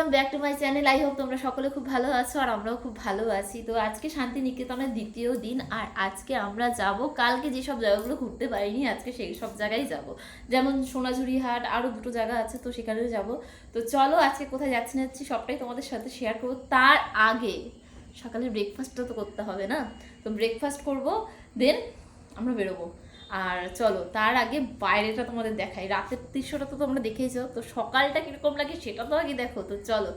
Welcome back to my channel I hope তোমরা সকলে খুব ভালো আছো আর আমরাও খুব ভালো আছি। তো আজকে শান্তিনিকেতনের দ্বিতীয় দিন আর আজকে আমরা যাব। কালকে যেসব জায়গাগুলো ঘুরতে পারিনি, আজকে সেই সব জায়গায় যাব। যেমন সোনাঝুরি হাট আরও দুটো জায়গা আছে, তো সেখানেও যাব। তো চলো আজকে কোথায় যাচ্ছি না যাচ্ছি সবটাই তোমাদের সাথে শেয়ার করব। তার আগে সকালে ব্রেকফাস্টটা তো করতে হবে না? তো ব্রেকফাস্ট করব দেন আমরা বেরোবো। আর চলো, তার আগে বাইরেটা তোমাদের দেখাই। রাতের দৃশ্যটা তো তোমরা দেখেইছো, তো সকালটা কীরকম লাগে সেটা তো আগে দেখো, তো চলো।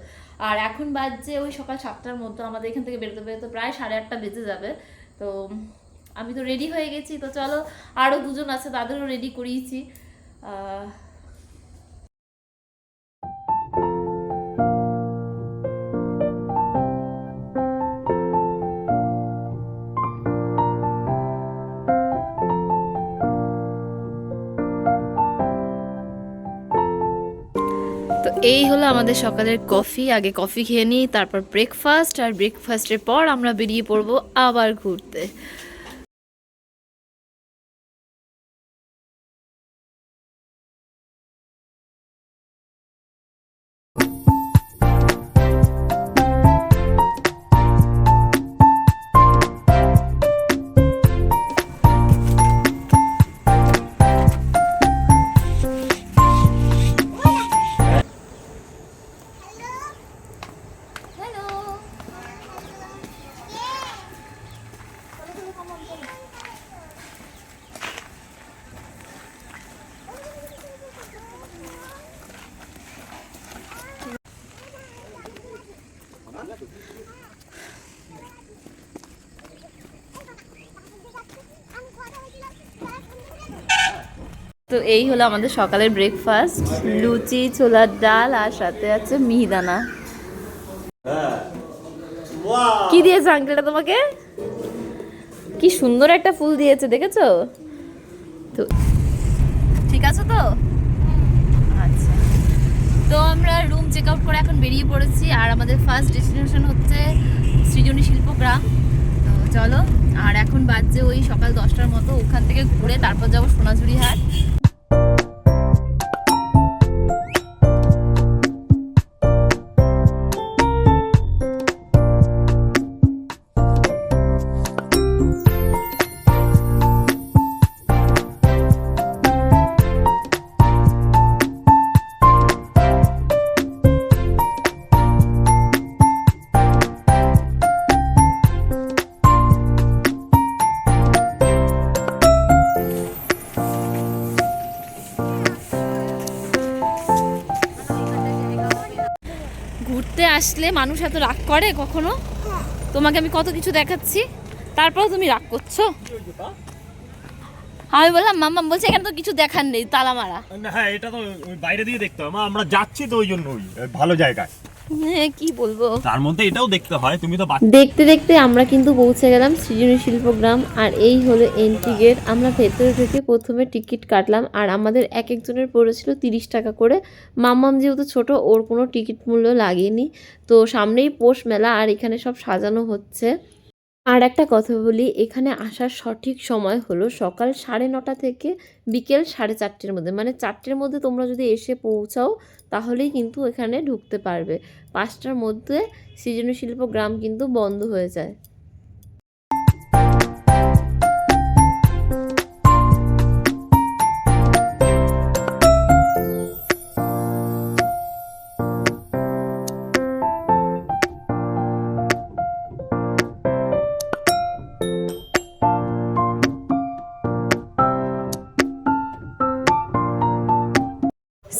আর এখন বাজছে ওই সকাল সাতটার মধ্যে আমাদের এখান থেকে বেরোতে বেরোতে প্রায় সাড়ে আটটা বেজে যাবে। তো আমি তো রেডি হয়ে গেছি, তো চলো আরও দুজন আছে, তাদেরও রেডি করিয়েছি। এই হলো আমাদের সকালের কফি। আগে কফি খেয়ে নিই, তারপর ব্রেকফাস্ট আর ব্রেকফাস্টের পর আমরা বেরিয়ে পড়ব আবার ঘুরতে। তো এই হলো আমাদের সকালের ব্রেকফাস্ট লুচি ছোলার ডাল আর সাথে আছে মিহিদানা। কি দিয়েছে আঙ্কেলটা তোমাকে? কি সুন্দর একটা ফুল দিয়েছে দেখেছ? তো ঠিক আছে তো? আচ্ছা। তো আমরা রুম চেক আউট করে এখন বেরিয়ে পড়েছি আর আমাদের ফার্স্ট ডেস্টিনেশন হচ্ছে সৃজনী শিল্পগ্রাম তো চলো আর এখন বাজছে ওই সকাল দশটার মতো ওখান থেকে ঘুরে তারপর যাব সোনাঝুরি হাট। আসলে মানুষ এত রাগ করে কখনো? তোমাকে আমি কত কিছু দেখাচ্ছি? তারপর তুমি রাগ করছ? আমি বললাম, মাম্মা বলছে এখানে তো কিছু দেখার নেই, তালা মারা। না হ্যাঁ এটা তো বাইরে দিয়ে দেখতে হবে। আমরা যাচ্ছি তো ওই জন্যই ভালো জায়গায়। কি বলব? তার মধ্যে এটাও দেখতে হয় তুমি তো দেখতে দেখতে আমরা কিন্তু পৌঁছে গেলাম সৃজনী শিল্পগ্রাম আর এই হলো এন্ট্রি গেট আমরা ভেতরে থেকে প্রথমে টিকিট কাটলাম আর আমাদের এক একজনের পড়েছিল তিরিশ টাকা করে। মাম্মাম যেহেতু ছোট ওর কোনো টিকিট মূল্য লাগেনি। তো সামনেই পৌষ মেলা আর এখানে সব সাজানো হচ্ছে। আর একটা কথা বলি এখানে আসার সঠিক সময় হলো সকাল সাড়ে নটা থেকে বিকেল সাড়ে চারটের মধ্যে। মানে চারটের মধ্যে তোমরা যদি এসে পৌঁছাও তাহলেই কিন্তু এখানে ঢুকতে পারবে। পাঁচটার মধ্যে সৃজনশিল্প গ্রাম কিন্তু বন্ধ হয়ে যায়।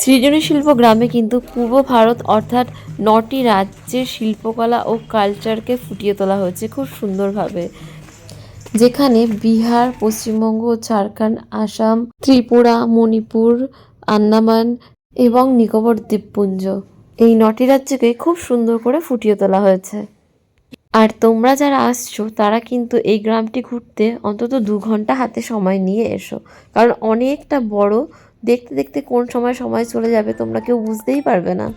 সৃজনী শিল্প গ্রামে কিন্তু পূর্ব ভারত অর্থাৎ নটি রাজ্যের শিল্পকলা ও কালচারকে ফুটিয়ে তোলা হয়েছে খুব সুন্দরভাবে। যেখানে বিহার, পশ্চিমবঙ্গ, ঝাড়খণ্ড, আসাম, ত্রিপুরা, মণিপুর, আন্দামান এবং নিকোবর দ্বীপপুঞ্জ এই নটি রাজ্যকে খুব সুন্দর করে ফুটিয়ে তোলা হয়েছে। আর তোমরা যারা আসছো, তারা কিন্তু এই গ্রামটি ঘুরতে অন্তত দু ঘণ্টা হাতে সময় নিয়ে এসো। কারণ অনেকটা বড় দেখতে দেখতে কোন সময় সময় চলে যাবে তোমরা কেউ বুঝতেই পারবে না।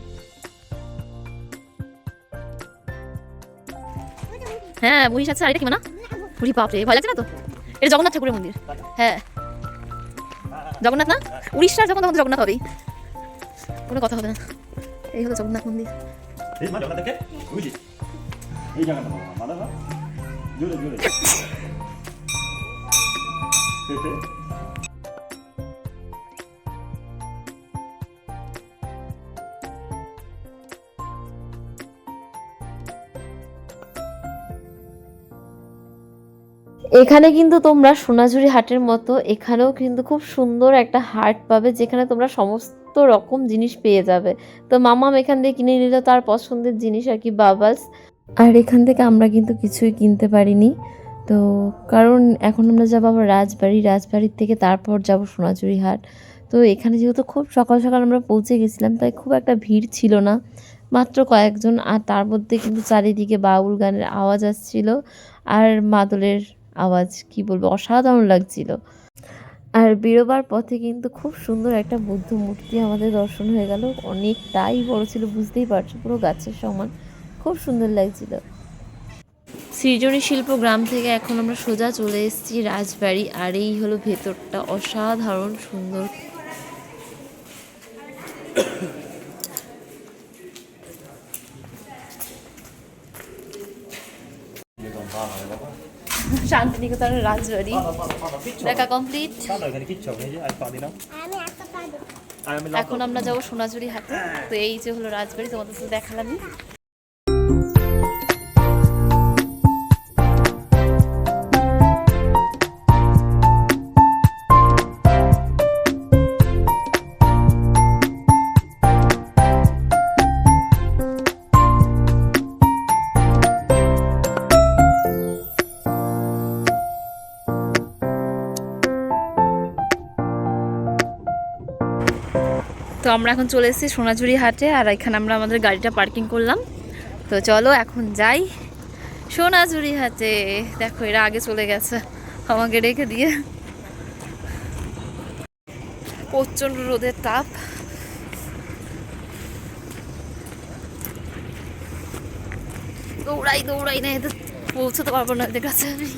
হ্যাঁ মহিষ আছে আর এটা কি না পুরি বাপরে ভয় লাগছে না তো? এটা জগন্নাথ ঠাকুরের মন্দির। হ্যাঁ। জগন্নাথ না? উড়িষ্যা যখন তখন তো জগন্নাথ হবেই। কোনো কথা হবে না। এই হলো জগন্নাথ মন্দির। এই এখানে কিন্তু তোমরা সোনাঝুরি হাটের মতো এখানেও কিন্তু খুব সুন্দর একটা হাট পাবে যেখানে তোমরা সমস্ত রকম জিনিস পেয়ে যাবে। তো মামাম এখান থেকে কিনে নিল তার পছন্দের জিনিস আর কি বাবলস। আর এখান থেকে আমরা কিন্তু কিছুই কিনতে পারিনি। তো কারণ এখন আমরা যাব আবার রাজবাড়ি, রাজবাড়ির থেকে তারপর যাব সোনাঝুরি হাট। তো এখানে যেহেতু খুব সকাল সকাল আমরা পৌঁছে গেছিলাম, তাই খুব একটা ভিড় ছিল না। মাত্র কয়েকজন আর তার মধ্যে কিন্তু চারিদিকে বাউল গানের আওয়াজ আসছিল। আর মাদলের আওয়াজ, কি বলব, অসাধারণ লাগছিল। আর বেরোবার পথে কিন্তু খুব সুন্দর একটা বুদ্ধ মূর্তি আমাদের দর্শন হয়ে গেল। অনেকটাই বড় ছিল, বুঝতেই পারছ, পুরো গাছের সমান। খুব সুন্দর লাগছিল। সৃজনী শিল্প গ্রাম থেকে এখন আমরা সোজা চলে এসেছি রাজবাড়ি, আর এই হলো ভেতরটা। অসাধারণ, সুন্দর। শান্তিনিকেতনের রাজবাড়ি দেখা কমপ্লিট এখন আমরা যাব সোনাঝুরি হাটে। তো এই যে হলো রাজবাড়ি তোমাদের সাথে দেখালামই। তো আমরা এখন চলে এসেছি সোনাঝুরি হাটে, আর এখানে আমরা আমাদের গাড়িটা পার্কিং করলাম। তো চলো এখন যাই সোনাঝুরি হাটে। দেখো, এরা আগে চলে গেছে আমাকে রেখে দিয়ে। প্রচণ্ড রোদের তাপ। দৌড়াই দৌড়াই না, এদের পৌঁছতে পারব না এদের কাছে আমি।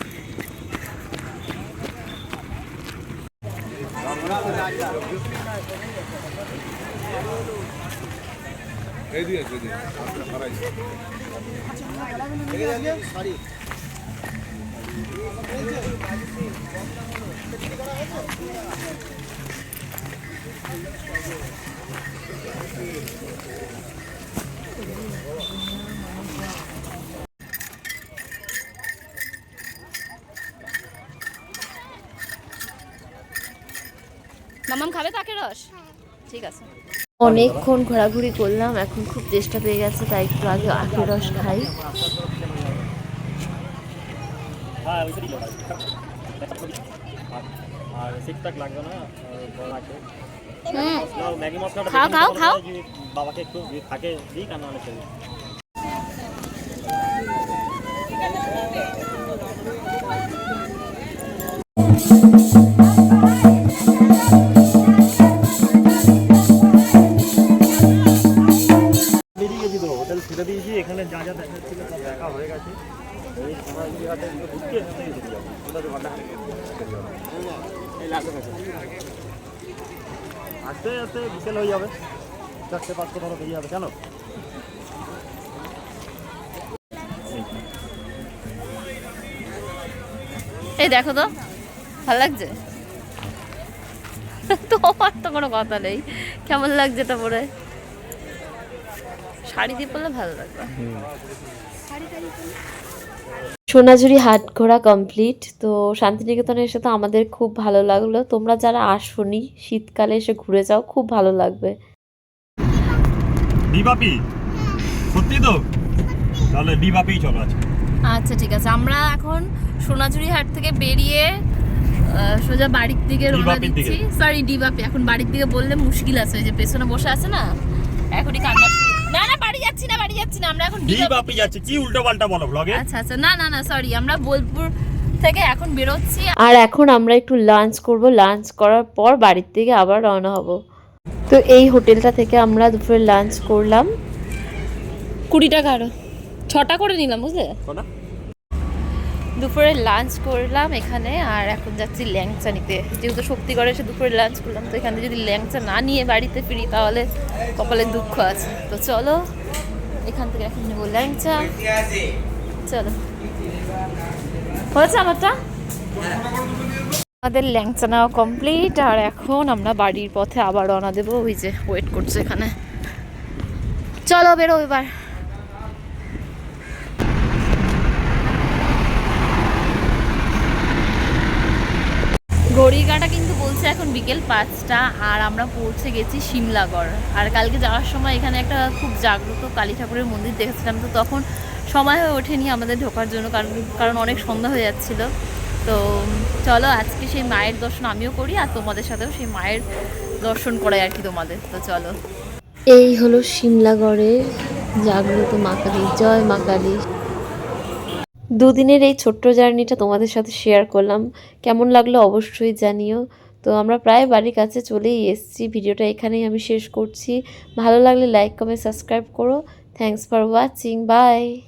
মামাম খাবে তাকে রস? ঠিক আছে অনেকক্ষণ ঘোরাঘুরি করলাম এখন খুব চেষ্টা পেয়ে গেছে তাই একটু আগে আখের রস খাই হ্যাঁ ওইটাই লোক আছে। আর ঠিকঠাক লাগবে না আর বড় আছে হুম নাও, ম্যাগি মশলাটা খাও, খাও, খাও। বাবাকে একটু থাকে দিক আর নাহলে চলবে বেরিয়ে আস্তে আস্তে বিকেল হয়ে যাবে। চারটে পাঁচটা ধরো বেরিয়ে যাবে কেন? এই দেখো তো ভালো লাগছে? তোমার তো কোনো কথা নেই। কেমন লাগছে এটা পরে শাড়ি দিয়ে পরলে ভালো লাগবে। সোনাঝুরি হাট ঘোরা কমপ্লিট তো শান্তিনিকেতনে এসে তো আমাদের খুব ভালো লাগল। তোমরা যারা আসোনি শীতকালে এসে ঘুরে যাও খুব ভালো লাগবে। ডিবাপি সত্যি তো? তাহলে ডিবাপি চলো আজকে। আচ্ছা ঠিক আছে। আমরা এখন সোনাঝুরি হাট থেকে বেরিয়ে সোজা বাড়ির দিকে রওনা দিচ্ছি। সরি ডিবাপি এখন বাড়ির দিকে বললে মুশকিল আছে ওই যে পেছনে বসে আছে না? এখনই কান্না বাড়ি যাচ্ছি না বাড়ি যাচ্ছি না আমরা এখন ডিবাপি ডিবাপি যাচ্ছে কি উল্টো পাল্টা বলো ব্লগে আচ্ছা আচ্ছা না না না সরি আমরা বোলপুর থেকে এখন বেরোচ্ছি। আর এখন আমরা একটু লাঞ্চ করব। লাঞ্চ করার পর বাড়ির থেকে আবার রওনা হব। তো এই হোটেলটা থেকে আমরা দুপুরে লাঞ্চ করলাম। কুড়ি টাকা আরও। ছটা করে নিলাম বুঝলে? দুপুরে লাঞ্চ করলাম এখানে আর এখন যাচ্ছি ল্যাংচা নিতে। যেহেতু শক্তিগড়ে এসে দুপুরে লাঞ্চ করলাম তো এখানে যদি ল্যাংচা না নিয়ে বাড়িতে ফিরি তাহলে কপালে দুঃখ আছে। তো চলো এখান থেকে এখন নেব ল্যাংচা চলো। হয়েছে আমারটা? আমাদের ল্যাংচা নেওয়া কমপ্লিট আর এখন আমরা বাড়ির পথে আবার রওনা দেবো। ওই যে ওয়েট করছে এখানে। চলো বেরো এবার। ঘড়ির কাঁটা কিন্তু বলছে এখন বিকেল পাঁচটা, আর আমরা পৌঁছে গেছি সিমলাগড় আর কালকে যাওয়ার সময় এখানে একটা খুব জাগ্রত কালী ঠাকুরের মন্দির দেখেছিলাম, তো তখন সময় হয়ে ওঠেনি আমাদের ঢোকার জন্য, কারণ কারণ অনেক সন্ধ্যা হয়ে যাচ্ছিল। তো চলো আজকে সেই মায়ের দর্শন আমিও করি, আর তোমাদের সাথেও সেই মায়ের দর্শন করাই আর কি তোমাদের। তো চলো। এই হলো সিমলাগড়ের জাগ্রত মা কালী। জয় মা কালী। দুদিনের এই ছোট্ট জার্নিটা তোমাদের সাথে শেয়ার করলাম। কেমন লাগল অবশ্যই জানিও। তো আমরা প্রায় বাড়ির কাছে চলেই এসেছি। ভিডিওটা এখানেই আমি শেষ করছি। ভালো লাগলে লাইক কমেন্ট সাবস্ক্রাইব করো। Thanks for watching bye